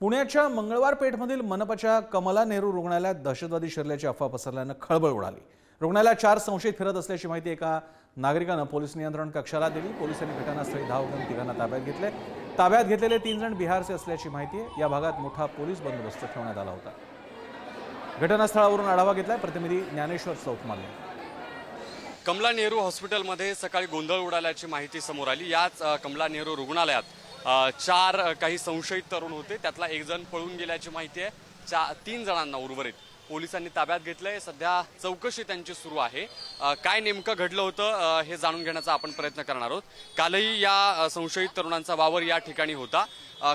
पुण्याच्या मंगळवार पेठमधील मनपाच्या कमला नेहरू रुग्णालयात दहशतवादी शिरल्याची अफवा पसरल्यानं खळबळ उडाली. रुग्णालयात चार संशयित फिरत असल्याची माहिती एका नागरिकानं पोलीस नियंत्रण कक्षाला दिली. पोलिसांनी घटनास्थळी धाव घेऊन तिघांना ताब्यात घेतले. ताब्यात घेतलेले तीन जण बिहारचे असल्याची माहिती आहे. या भागात मोठा पोलीस बंदोबस्त ठेवण्यात आला होता. घटनास्थळावरून आढावा घेतलाय प्रतिनिधी ज्ञानेश्वर चौकमाल कमला नेहरू हॉस्पिटलमध्ये सकाळी गोंधळ उडाल्याची माहिती समोर आली. याच कमला नेहरू रुग्णालयात चार काही संशयित तरुण होते. त्यातला एक जण पळून गेल्याची माहिती आहे. चा तीन जणांना उर्वरित पोलिसांनी ताब्यात घेतलंय. सध्या चौकशी त्यांची सुरू आहे. काय नेमकं घडलं होतं हे जाणून घेण्याचा आपण प्रयत्न करणार आहोत. कालही या संशयित तरुणांचा वावर या ठिकाणी होता.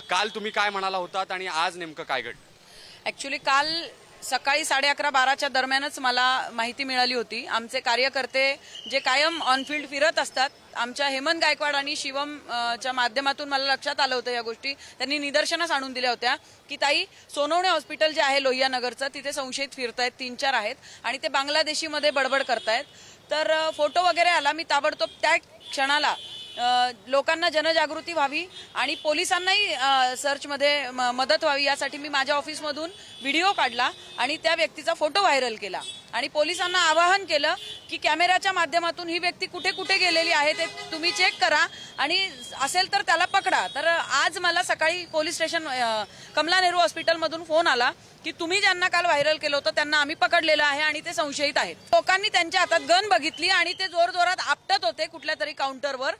काल तुम्ही काय म्हणाला होतात आणि आज नेमकं काय घडलं? ॲक्च्युली काल सकाळी साडे अकरा बाराच्या दरम्यानच मला माहिती मिळाली होती. आमचे कार्यकर्ते जे कायम ऑनफिल्ड फिरत असतात आमच्या हेमंत गायकवाड आणि शिवम च्या माध्यमातून मला लक्षात आलं होतं या गोष्टी. त्यांनी निदर्शनास आणून दिल्या होत्या की ताई सोनवणे हॉस्पिटल जे आहे लोहिया नगरचं तिथे संशयित फिरतायत तीन चार आहेत आणि ते बांगलादेशीमध्ये बडबड करतायत. तर फोटो वगैरे आला. मी ताबडतोब त्या क्षणाला लोकांना जनजागृती व्हावी आणि पोलिसांनाही सर्चमध्ये म- मदत व्हावी. यासाठी मी माझ्या ऑफिसमधून व्हिडिओ काढला आणि त्या व्यक्तीचा फोटो व्हायरल केला. आणि पोलिसांना आवाहन केलं की कॅमेऱ्याच्या माध्यमातून ही व्यक्ती कुठे कुठे गेलेली आहे ते तुम्ही चेक करा आणि असेल तर त्याला पकडा. तर आज मला सकाळी पोलीस स्टेशन कमला नेहरू हॉस्पिटलमधून फोन आला की तुम्ही ज्यांना काल व्हायरल केलं होतं त्यांना आम्ही पकडलेलं आहे आणि ते संशयित आहेत. लोकांनी त्यांच्या हातात गन बघितली आणि ते जोर जोरात आपटत होते कुठल्या तरी काउंटरवर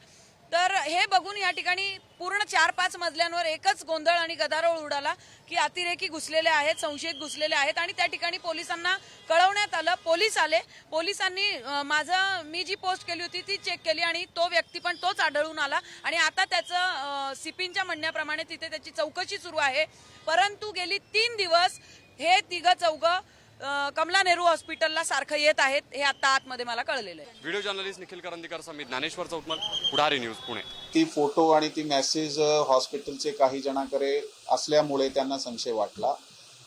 तर हे बघून या ठिकाणी पूर्ण चार पाच मजल्यांवर एकच गोंधळ आणि गदारोळ उडाला की अतिरेकी घुसलेले आहेत संशयित घुसलेले आहेत आणि त्या ठिकाणी पोलिसांना कळवण्यात आलं. पोलीस आले. पोलिसांनी माझं मी जी पोस्ट केली होती ती चेक केली आणि तो व्यक्ती पण तोच आढळून आला आणि आता त्याचं सिपिनच्या म्हणण्याप्रमाणे तिथे त्याची चौकशी सुरू आहे. परंतु गेली तीन दिवस हे तिघं चौघं कमला नेहरू हॉस्पिटलला सारखं येत आहेत हे आता आतमध्ये मला कळलेलं आहे. Video journalist Nikhil Karandikar Samit Dnyaneshwar Chautmal Pudhari news Pune. ती फोटो आणि ती मेसेज हॉस्पिटलचे काही जणांकडे असल्यामुळे त्यांना संशय वाटला.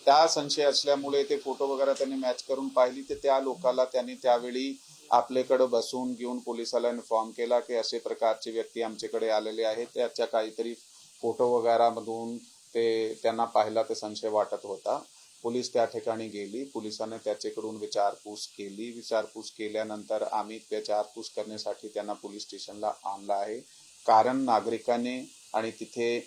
त्या संशय असल्यामुळे ते फोटो वगैरे त्यांनी मॅच करून पाहिली. तर त्या लोकाला त्यांनी त्यावेळी आपल्याकडे बसून घेऊन पोलिसाला इन्फॉर्म केला की असे प्रकारचे व्यक्ती आमच्याकडे आलेले आहेत. त्याच्या काहीतरी फोटो वगैरे मधून ते त्यांना पाहिला ते संशय वाटत होता. पोलीस त्या ठिकाणी गेली. पोलिसांनी त्याच्याकडून विचारपूस केली. विचारपूस केल्यानंतर आम्ही विचारपूस करण्यासाठी त्यांना पोलीस स्टेशनला आणलं आहे. कारण नागरिकांनी आणि तिथे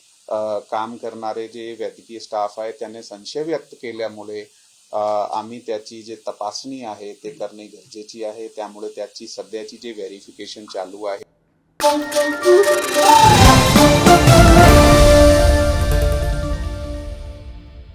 काम करणारे जे वैद्यकीय स्टाफ आहे त्यांनी संशय व्यक्त केल्यामुळे आम्ही त्याची जे तपासणी आहे ते करणे गरजेची आहे. त्यामुळे त्याची सध्याची जे व्हेरिफिकेशन चालू आहे.